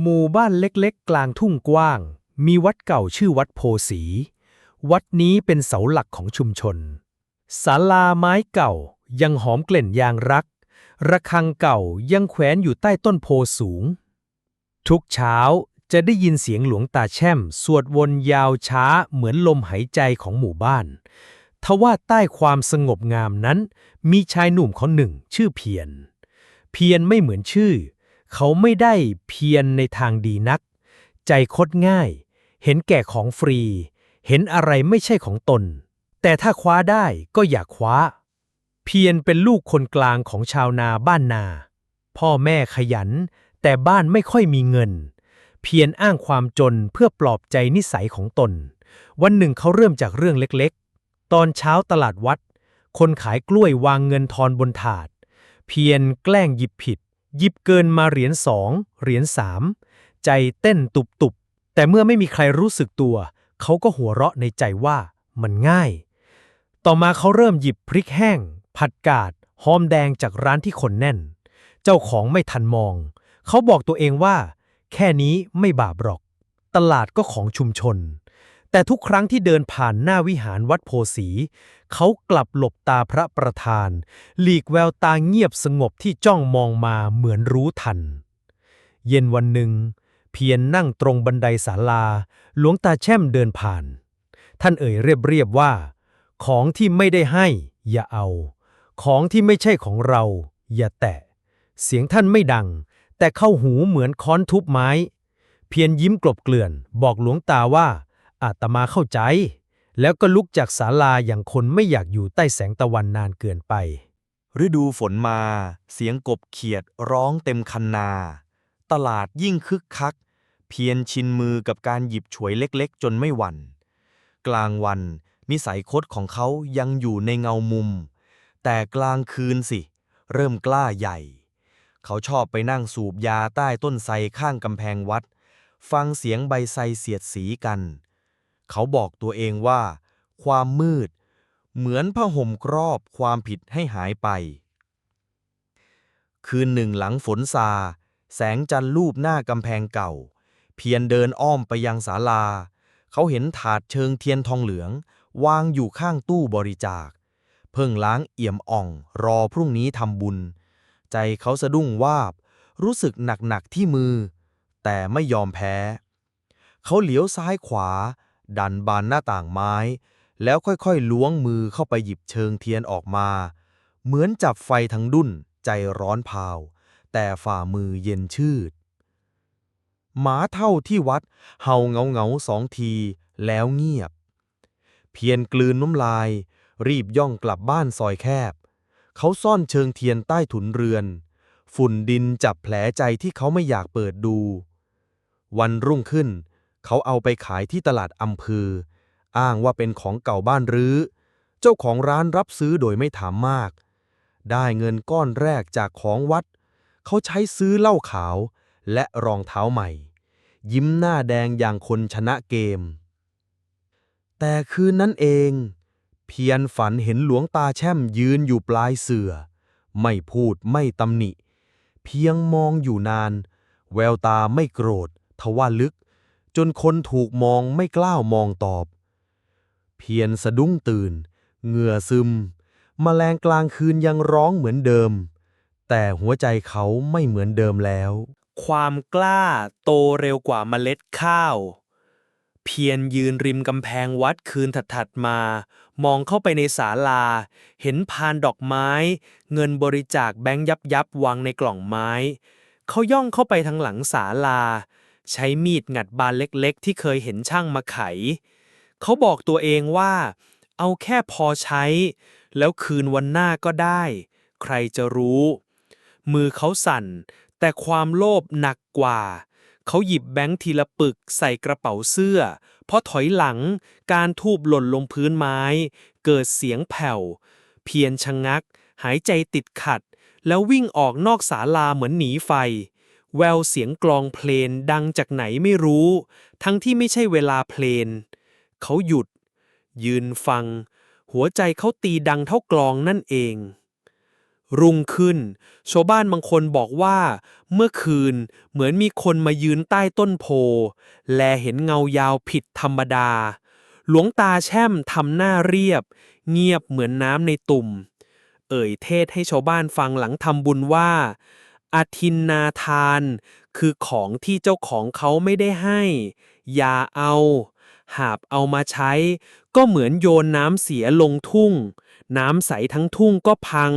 หมู่บ้านเล็กๆ กลางทุ่งกว้าง มีวัดเก่าชื่อวัดโพสี วัดนี้เป็นเสาหลักของชุมชนศาลาไม้เก่ายังหอมกลิ่นยางรัก ระฆังเก่ายังแขวนอยู่ใต้ต้นโพสูง ทุกเช้าจะได้ยินเสียงหลวงตาแช่ม สวดวนยาวช้าเหมือนลมหายใจของหมู่บ้าน ทว่าใต้ความสงบงามนั้น มีชายหนุ่มคนหนึ่งชื่อเพียร เพียรไม่เหมือนชื่อ เขาไม่ได้เพียรในทางดีนัก ใจคดง่าย เห็นแก่ของฟรี เห็นอะไรไม่ใช่ของตน แต่ถ้าคว้าได้ก็อยากคว้า เพียรเป็นลูกคนกลางของชาวนาบ้านนา พ่อแม่ขยัน แต่บ้านไม่ค่อยมีเงิน เพียรอ้างความจนเพื่อปลอบใจนิสัยของตน วันหนึ่งเขาเริ่มจากเรื่องเล็กๆ ตอนเช้าตลาดวัด คนขายกล้วยวางเงินทอนบนถาด เพียรแกล้งหยิบผิด หยิบเกินมาเหรียญสองเหรียญสามใจเต้นตุบๆ แต่เมื่อไม่มีใครรู้สึกตัว เขาก็หัวเราะในใจว่ามันง่าย ต่อมาเขาเริ่มหยิบพริกแห้ง ผัดกาดหอมแดงจากร้านที่คนแน่น เจ้าของไม่ทันมอง เขาบอกตัวเองว่า แค่นี้ไม่บาปหรอก ตลาดก็ของชุมชน แต่ทุกครั้งที่เดินผ่านหน้าวิหารวัดโพสี เขากลับหลบตาพระประธาน หลีกแววตาเงียบสงบที่จ้องมองมาเหมือนรู้ทัน เย็นวันหนึ่ง เพียรนนั่งตรงบันไดศาลา หลวงตาแช่มเดินผ่าน ท่านเอ่ยเรียบเรียบๆว่า ของที่ไม่ได้ให้ อย่าเอา ของที่ไม่ใช่ของเรา อย่าแตะ เสียงท่านไม่ดัง แต่เข้าหูเหมือนค้อนทุบไม้ เพียรยิ้มกลบเกลื่อน บอกหลวงตาว่า อาตมาเข้าใจ แล้วก็ลุกจากศาลาอย่างคนไม่อยากอยู่ใต้แสงตะวันนานเกินไป ฤดูฝนมา เสียงกบเขียดร้องเต็มคันนา ตลาดยิ่งคึกคัก เพียรชินมือกับการหยิบฉวยเล็กๆ จนไม่หวัน่น กลางวัน นิสัยคดของเขายังอยู่ในเงามุม แต่กลางคืนสิ เริ่มกล้าใหญ่ เขาชอบไปนั่งสูบยาใต้ต้นไทรข้างกำแพงวัด ฟังเสียงใบไทรเสียดสีกัน เขาบอกตัวเองว่า ความมืด เหมือนผ้าห่มครอบความผิดให้หายไป คืนหนึ่งหลังฝนซา แสงจันทร์ลูบหน้ากำแพงเก่า เพียรเดินอ้อมไปยังศาลา เขาเห็นถาดเชิงเทียนทองเหลือง วางอยู่ข้างตู้บริจาค เพิ่งล้างเอี่ยมอ่อง รอพรุ่งนี้ทำบุญ ใจเขาสะดุ้งวาบ รู้สึกหนักๆที่มือ แต่ไม่ยอมแพ้ เขาเหลียวซ้ายขวา ดันบานหน้าต่างไม้ แล้วค่อยๆล้วงมือเข้าไปหยิบเชิงเทียนออกมา เหมือนจับไฟทั้งดุ้นใจร้อนพาว แต่ฝ่ามือเย็นชืด หมาเท่าที่วัด เห่าเงาเงาๆสองทีแล้วเงียบ เพียรกลืนน้ำลาย รีบย่องกลับบ้านซอยแคบ เขาซ่อนเชิงเทียนใต้ถุนเรือน ฝุ่นดินจับแผลใจที่เขาไม่อยากเปิดดู วันรุ่งขึ้น เขาเอาไปขายที่ตลาดอำเภอ อ้างว่าเป็นของเก่าบ้านรื้อ เจ้าของร้านรับซื้อโดยไม่ถามมาก ได้เงินก้อนแรกจากของวัด เขาใช้ซื้อเหล้าขาวและรองเท้าใหม่ ยิ้มหน้าแดงอย่างคนชนะเกม แต่คืนนั้นเอง เพียรฝันเห็นหลวงตาแช่มยืนอยู่ปลายเสื่อ ไม่พูดไม่ตำหนิ เพียงมองอยู่นาน แววตาไม่โกรธทว่าลึก จนคนถูกมองไม่กล้ามองตอบ เพียรสะดุ้งตื่น เหงื่อซึมแมลงกลางคืนยังร้องเหมือนเดิม แต่หัวใจเขาไม่เหมือนเดิมแล้ว ความกล้าโตเร็วกว่าเมล็ดข้าว เพียรยืนริมกำแพงวัดคืนถัดๆมา มองเข้าไปในศาลา เห็นพานดอกไม้ เงินบริจาคแบงค์ยับยับวางในกล่องไม้ เขาย่องเข้าไปทางหลังศาลา ใช้มีดงัดบานเล็กๆ ที่เคยเห็นช่างมาไข เขาบอกตัวเองว่า เอาแค่พอใช้ แล้วคืนวันหน้าก็ได้ ใครจะรู้ มือเขาสั่น แต่ความโลภหนักกว่า เขาหยิบแบงค์ทีละปึกใส่กระเป๋าเสื้อพอถอยหลังการทูบหล่นลงพื้นไม้ เกิดเสียงแผ่ว เพียรชะงัก หายใจติดขัด แล้ววิ่งออกนอกศาลาเหมือนหนีไฟ แววเสียงกลองเพลงดังจากไหนไม่รู้ ทั้งที่ไม่ใช่เวลาเพลงเขาหยุด ยืนฟัง หัวใจเขาตีดังเท่ากลองนั่นเอง รุ่งขึ้น ชาวบ้านบางคนบอกว่า เมื่อคืนเหมือนมีคนมายืนใต้ต้นโพ แลเห็นเงายาวผิดธรรมดา หลวงตาแช่มทำหน้าเรียบ เงียบเหมือนน้ำในตุ่ม เอ่ยเทศให้ชาวบ้านฟังหลังทำบุญว่า อาทินนาทาน คือของที่เจ้าของเขาไม่ได้ให้ อย่าเอา หาบเอามาใช้ ก็เหมือนโยนน้ำเสียลงทุ่ง น้ำใสทั้งทุ่งก็พัง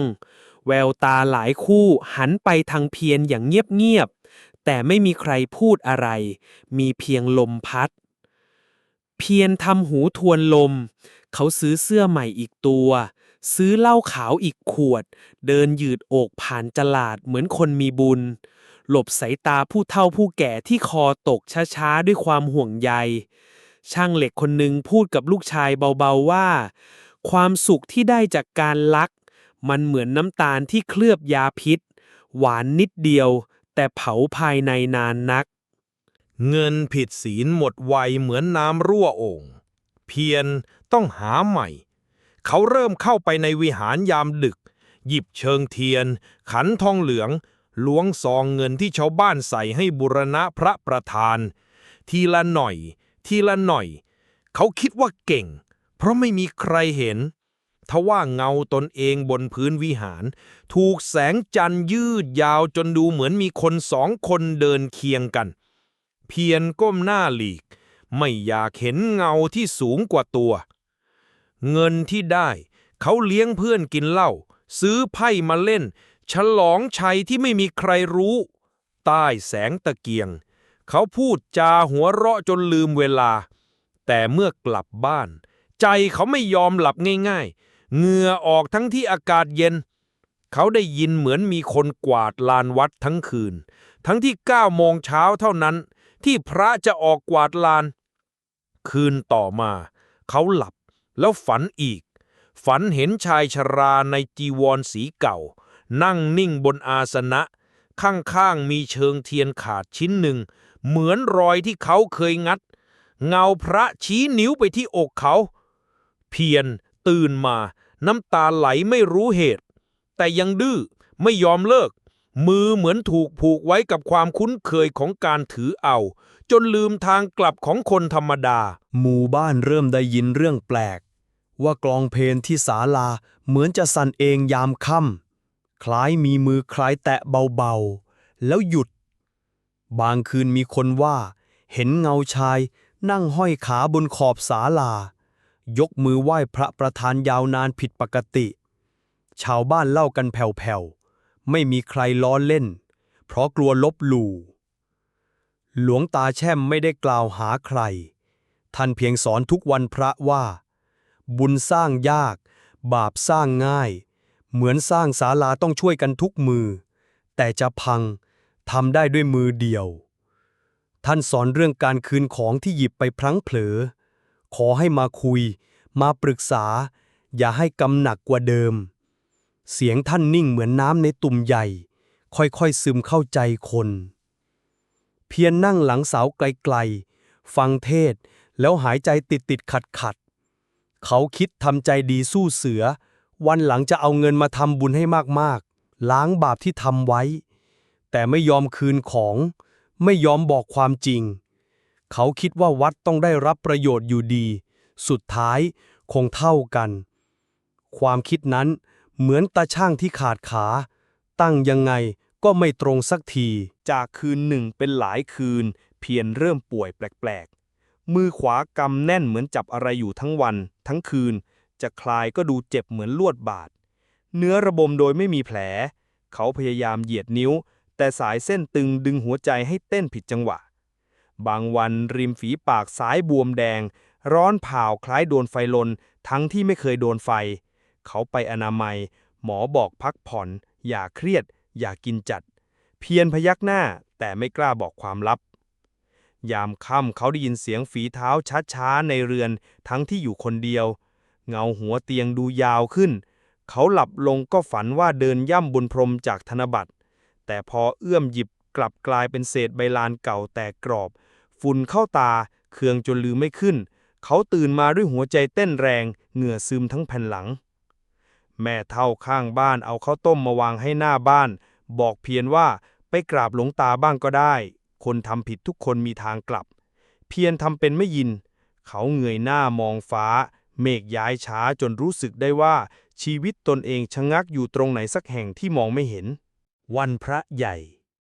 แววตาหลายคู่หันไปทางเพียรอย่างเงียบๆ แต่ไม่มีใครพูดอะไร มีเพียงลมพัด เพียรทำหูทวนลม เขาซื้อเสื้อใหม่อีกตัว ซื้อเหล้าขาวอีกขวด เดินยืดอกผ่านตลาดเหมือนคนมีบุญ หลบสายตาผู้เฒ่าผู้แก่ที่คอตกช้าๆ ด้วยความห่วงใย ช่างเหล็กคนหนึ่งพูดกับลูกชายเบาๆว่า ความสุขที่ได้จากการลัก มันเหมือนน้ำตาลที่เคลือบยาพิษ หวานนิดเดียว แต่เผาภายในนานนัก เงินผิดศีลหมดไวเหมือนน้ำรั่วโอ่งเพียรต้องหาใหม่ เขาเริ่มเข้าไปในวิหารยามดึก หยิบเชิงเทียน ขันทองเหลืองล้วงซองเงินที่ชาวบ้านใส่ให้บุรณะพระประธาน ทีละหน่อย ทีละหน่อย เขาคิดว่าเก่ง เพราะไม่มีใครเห็นทว่าเงาตนเองบนพื้นวิหาร ถูกแสงจันทร์ยืดยาวจนดูเหมือนมีคนสองคนเดินเคียงกัน เพียรก้มหน้าหลีก ไม่อยากเห็นเงาที่สูงกว่าตัว เงินที่ได้ เขาเลี้ยงเพื่อนกินเหล้าซื้อไพ่มาเล่น ฉลองชัยที่ไม่มีใครรู้ ใต้แสงตะเกียง เขาพูดจาหัวเราะจนลืมเวลา แต่เมื่อกลับบ้าน ใจเขาไม่ยอมหลับง่ายๆเหงื่อออกทั้งที่อากาศเย็น เขาได้ยินเหมือนมีคนกวาดลานวัดทั้งคืน ทั้งที่เก้าโมงเช้าเท่านั้น ที่พระจะออกกวาดลาน คืนต่อมา เขาหลับ แล้วฝันอีก ฝันเห็นชายชราในจีวรสีเก่า นั่งนิ่งบนอาสนะ ข้างๆมีเชิงเทียนขาดชิ้นหนึ่ง เหมือนรอยที่เขาเคยงัด เงาพระชี้นิ้วไปที่อกเขา เพียรตื่นมาน้ำตาไหลไม่รู้เหตุ แต่ยังดื้อไม่ยอมเลิก มือเหมือนถูกผูกไว้กับความคุ้นเคยของการถือเอา จนลืมทางกลับของคนธรรมดา หมู่บ้านเริ่มได้ยินเรื่องแปลก ว่ากลองเพลงที่ศาลาเหมือนจะสั่นเองยามค่ำคล้ายมีมือคล้ายแตะเบาๆ แล้วหยุด บางคืนมีคนว่า เห็นเงาชายนั่งห้อยขาบนขอบศาลา ยกมือไหว้พระประธานยาวนานผิดปกติ ชาวบ้านเล่ากันแผ่วๆ ไม่มีใครล้อเล่น เพราะกลัวลบหลู่ หลวงตาแช่มไม่ได้กล่าวหาใคร ท่านเพียงสอนทุกวันพระว่า บุญสร้างยาก บาปสร้างง่าย เหมือนสร้างศาลาต้องช่วยกันทุกมือ แต่จะพังทำได้ด้วยมือเดียว ท่านสอนเรื่องการคืนของที่หยิบไปพลั้งเผลอ ขอให้มาคุย มาปรึกษา อย่าให้กำหนักกว่าเดิม เสียงท่านนิ่งเหมือนน้ำในตุ่มใหญ่ ค่อยๆซึมเข้าใจคน เพียรนนั่งหลังเสาไกลๆ ฟังเทศ แล้วหายใจติดติดขัดขัดๆเขาคิดทำใจดีสู้เสือ วันหลังจะเอาเงินมาทำบุญให้มากๆ ล้างบาปที่ทำไว้ แต่ไม่ยอมคืนของ ไม่ยอมบอกความจริง เขาคิดว่าวัดต้องได้รับประโยชน์อยู่ดี สุดท้ายคงเท่ากัน ความคิดนั้นเหมือนตาช่างที่ขาดขา ตั้งยังไง ก็ไม่ตรงสักที จากคืนหนึ่งเป็นหลายคืน เพียรเริ่มป่วยแปลกๆ มือขวากำแน่นเหมือนจับอะไรอยู่ทั้งวัน ทั้งคืน จะคลายก็ดูเจ็บเหมือนลวดบาด เนื้อระบมโดยไม่มีแผล เขาพยายามเหยียดนิ้ว แต่สายเส้นตึงดึงหัวใจให้เต้นผิดจังหวะ บางวันริมฝีปากซ้ายบวมแดง ร้อนเผาคล้ายโดนไฟลน ทั้งที่ไม่เคยโดนไฟ เขาไปอนามัย หมอบอกพักผ่อน อย่าเครียด อย่ากกินจัด เพียรพยักหน้าแต่ไม่กล้าบอกความลับ ยามค่ำเขาได้ยินเสียงฝีเท้าช้าๆในเรือนทั้งที่อยู่คนเดียว เงาหัวเตียงดูยาวขึ้น เขาหลับลงก็ฝันว่าเดินย่ำบนพรมจากธนบัตร แต่พอเอื้อมหยิบกลับกลายเป็นเศษใบลานเก่าแตกกรอบ ฝุ่นเข้าตาเคืองจนลืมไม่ขึ้น เขาตื่นมาด้วยหัวใจเต้นแรง เหงื่อซึมทั้งแผ่นหลัง แม่เท่าข้างบ้านเอาข้าวต้มมาวางให้หน้าบ้าน บอกเพียนว่าไปกราบหลวงตาบ้างก็ได้ คนทำผิดทุกคนมีทางกลับ เพียนทำเป็นไม่ยิน เขาเงยหน้ามองฟ้า เมฆย้ายช้าจนรู้สึกได้ว่า ชีวิตตนเองชะงักอยู่ตรงไหนสักแห่งที่มองไม่เห็น วันพระใหญ่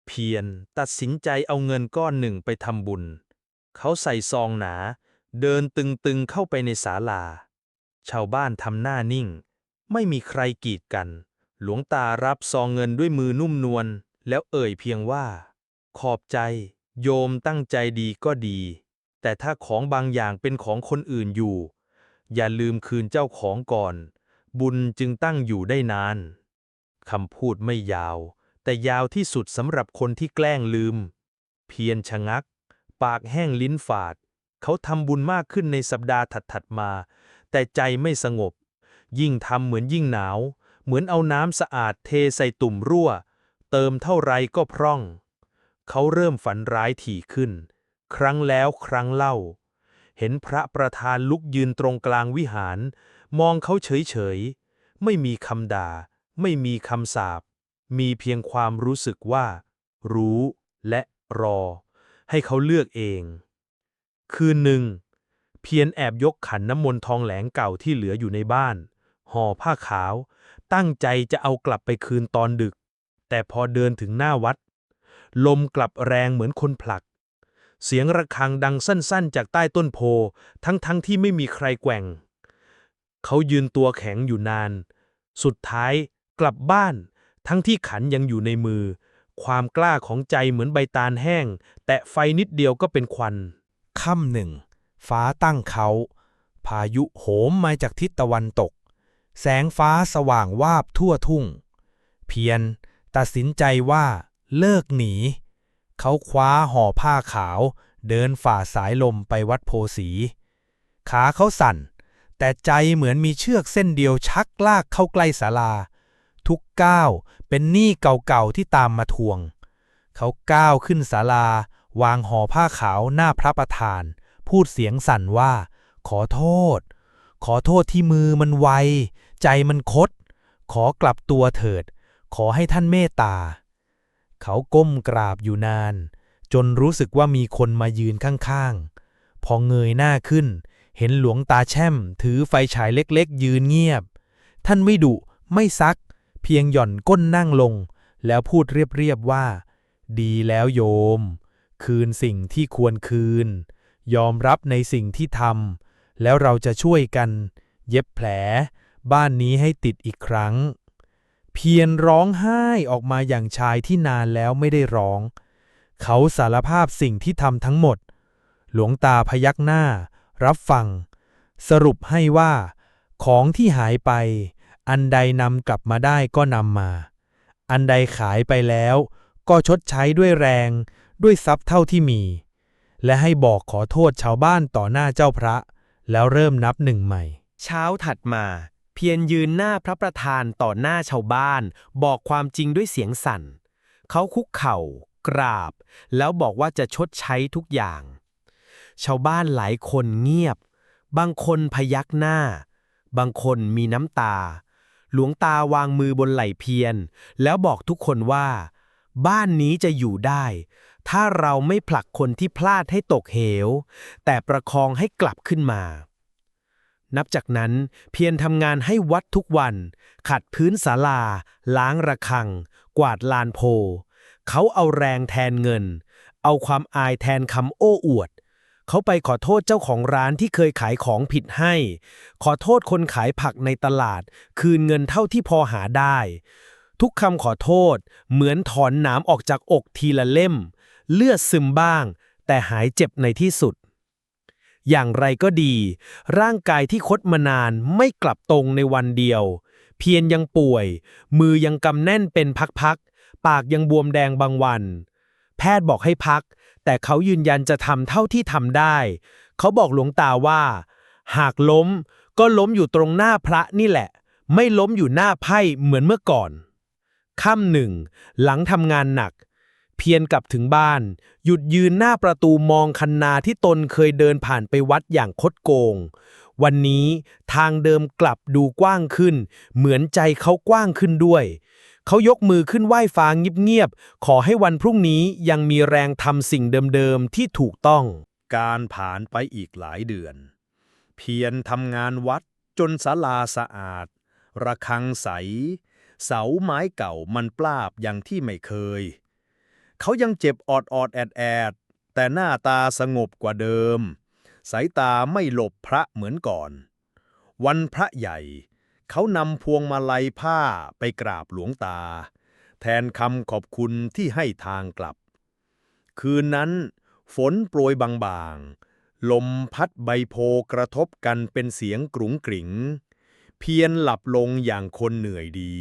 เพียรตัดสินใจเอาเงินก้อนหนึ่งไปทำบุญ เขาใส่ซองหนา เดินตึงๆเข้าไปในศาลา ชาวบ้านทำหน้านิ่ง ไม่มีใครกีดกัน หลวงตารับซองเงินด้วยมือนุ่มนวลแล้วเอ่ยเพียงว่า ขอบใจ โยมตั้งใจดีก็ดี แต่ถ้าของบางอย่างเป็นของคนอื่นอยู่ อย่าลืมคืนเจ้าของก่อน บุญจึงตั้งอยู่ได้นานคำพูดไม่ยาว แต่ยาวที่สุดสำหรับคนที่แกล้งลืม เพียรชะงัก ปากแห้งลิ้นฝาด เขาทำบุญมากขึ้นในสัปดาห์ถัดๆมา แต่ใจไม่สงบ ยิ่งทำเหมือนยิ่งหนาว เหมือนเอาน้ำสะอาดเทใส่ตุ่มรั่ว เติมเท่าไรก็พร่อง เขาเริ่มฝันร้ายถี่ขึ้น ครั้งแล้วครั้งเล่า เห็นพระประธานลุกยืนตรงกลางวิหาร มองเขาเฉยๆ ไม่มีคำด่า ไม่มีคำสาป มีเพียงความรู้สึกว่า รู้และรอ ให้เขาเลือกเอง คืนหนึ่งเพียรแอบยกขันน้ำมนต์ทองแหลงเก่าที่เหลืออยู่ในบ้าน ห่อผ้าขาว ตั้งใจจะเอากลับไปคืนตอนดึก แต่พอเดินถึงหน้าวัด ลมกลับแรงเหมือนคนผลัก เสียงระฆังดังสั้นๆ จากใต้ต้นโพ ทั้งๆที่ไม่มีใครแกว่ง เขายืนตัวแข็งอยู่นาน สุดท้ายกลับบ้าน ทั้งที่ขันยังอยู่ในมือ ความกล้าของใจเหมือนใบตาลแห้ง แตะไฟนิดเดียวก็เป็นควันค่ำหนึ่ง ฟ้าตั้งเขา พายุโหมมาจากทิศตะวันตก แสงฟ้าสว่างวาบทั่วทุ่ง เพียรตัดสินใจว่าเลิกหนี เขาคว้าห่อผ้าขาวเดินฝ่าสายลมไปวัดโพสี ขาเขาสั่น แต่ใจเหมือนมีเชือกเส้นเดียวชักลากเข้าใกล้ศาลา ทุกก้าวเป็นหนี้เก่าๆที่ตามมาทวง เขาก้าวขึ้นศาลา วางห่อผ้าขาวหน้าพระประธาน พูดเสียงสั่นว่า ขอโทษ ขอโทษที่มือมันไว ใจมันคด ขอกลับตัวเถิด ขอให้ท่านเมตตา เขาก้มกราบอยู่นาน จนรู้สึกว่ามีคนมายืนข้างๆ พอเงยหน้าขึ้น เห็นหลวงตาแช่ม ถือไฟฉายเล็กๆ ยืนเงียบ ท่านไม่ดุไม่ซัก เพียงหย่อนก้นนั่งลง แล้วพูดเรียบๆว่า ดีแล้วโยม คืนสิ่งที่ควรคืน ยอมรับในสิ่งที่ทำแล้วเราจะช่วยกัน เย็บแผล บ้านนี้ให้ติดอีกครั้ง เพียรร้องไห้ออกมาอย่างชายที่นานแล้วไม่ได้ร้อง เขาสารภาพสิ่งที่ทำทั้งหมด หลวงตาพยักหน้า รับฟัง สรุปให้ว่า ของที่หายไป อันใดนำกลับมาได้ก็นำมา อันใดขายไปแล้ว ก็ชดใช้ด้วยแรง ด้วยทรัพย์เท่าที่มี และให้บอกขอโทษชาวบ้านต่อหน้าเจ้าพระ แล้วเริ่มนับหนึ่งใหม่ เช้าถัดมา เพียรยืนหน้าพระประธานต่อหน้าชาวบ้าน บอกความจริงด้วยเสียงสั่น เขาคุกเข่า กราบ แล้วบอกว่าจะชดใช้ทุกอย่าง ชาวบ้านหลายคนเงียบ บางคนพยักหน้า บางคนมีน้ำตา หลวงตาวางมือบนไหล่เพียร แล้วบอกทุกคนว่า บ้านนี้จะอยู่ได้ ถ้าเราไม่ผลักคนที่พลาดให้ตกเหว แต่ประคองให้กลับขึ้นมา นับจากนั้นเพียรทำงานให้วัดทุกวัน ขัดพื้นศาลา ล้างระฆัง กวาดลานโพ เขาเอาแรงแทนเงิน เอาความอายแทนคำโอ้อวด เขาไปขอโทษเจ้าของร้านที่เคยขายของผิดให้ ขอโทษคนขายผักในตลาด คืนเงินเท่าที่พอหาได้ ทุกคำขอโทษ เหมือนถอนหนามออกจากอกทีละเล่ม เลือดซึมบ้าง แต่หายเจ็บในที่สุด อย่างไรก็ดี ร่างกายที่คดมานานไม่กลับตรงในวันเดียว เพียรยังป่วย มือยังกำแน่นเป็นพักๆ ปากยังบวมแดงบางวัน แพทย์บอกให้พัก แต่เขายืนยันจะทำเท่าที่ทำได้ เขาบอกหลวงตาว่า หากล้มก็ล้มอยู่ตรงหน้าพระนี่แหละ ไม่ล้มอยู่หน้าไพ่เหมือนเมื่อก่อนค่ำหนึ่ง หลังทำงานหนัก เพียรกลับถึงบ้าน หยุดยืนหน้าประตูมองคันนาที่ตนเคยเดินผ่านไปวัดอย่างคดโกง วันนี้ทางเดิมกลับดูกว้างขึ้น เหมือนใจเขากว้างขึ้นด้วย เขายกมือขึ้นไหว้ฟ้าเงียบๆ ขอให้วันพรุ่งนี้ยังมีแรงทำสิ่งเดิมๆที่ถูกต้อง การผ่านไปอีกหลายเดือน เพียรทำงานวัดจนศาลาสะอาด ระฆังใส เสาไม้เก่ามันปราบอย่างที่ไม่เคย เขายังเจ็บออดออดแอดแอดแต่หน้าตาสงบกว่าเดิม สายตาไม่หลบพระเหมือนก่อน วันพระใหญ่ เขานำพวงมาลัยผ้าไปกราบหลวงตา แทนคำขอบคุณที่ให้ทางกลับ คืนนั้น ฝนโปรยบางๆ ลมพัดใบโพกระทบกันเป็นเสียงกรุงกริงเพียนหลับลงอย่างคนเหนื่อยดี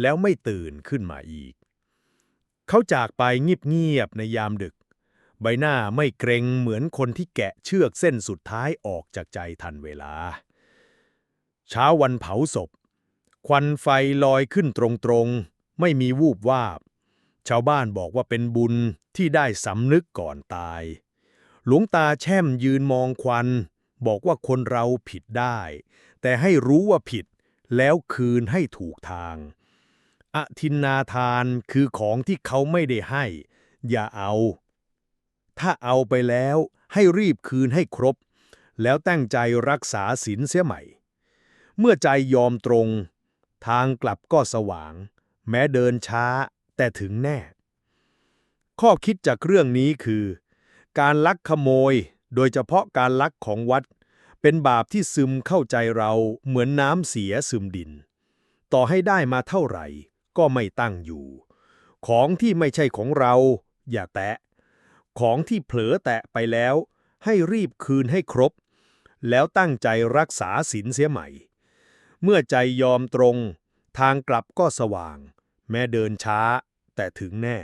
แล้วไม่ตื่นขึ้นมาอีก เขาจากไปเงียบๆในยามดึก ใบหน้าไม่เกรงเหมือนคนที่แกะเชือกเส้นสุดท้ายออกจากใจทันเวลา เช้าวันเผาศพ ควันไฟลอยขึ้นตรงๆ ไม่มีวูบวาบ ชาวบ้านบอกว่าเป็นบุญที่ได้สำนึกก่อนตาย หลวงตาแช่มยืนมองควัน บอกว่าคนเราผิดได้ แต่ให้รู้ว่าผิดแล้วคืนให้ถูกทาง อทินนาทานคือของที่เขาไม่ได้ให้ อย่าเอา ถ้าเอาไปแล้วให้รีบคืนให้ครบ แล้วตั้งใจรักษาศีลเสียใหม่ เมื่อใจยอมตรง ทางกลับก็สว่าง แม้เดินช้าแต่ถึงแน่ ข้อคิดจากเรื่องนี้คือ การลักขโมยโดยเฉพาะการลักของวัด เป็นบาปที่ซึมเข้าใจเราเหมือนน้ำเสียซึมดิน ต่อให้ได้มาเท่าไหร่ ก็ไม่ตั้งอยู่ ของที่ไม่ใช่ของเรา อย่าแตะ ของที่เผลอแตะไปแล้ว ให้รีบคืนให้ครบ แล้วตั้งใจรักษาศีลเสียใหม่ เมื่อใจยอมตรง ทางกลับก็สว่าง แม้เดินช้าแต่ถึงแน่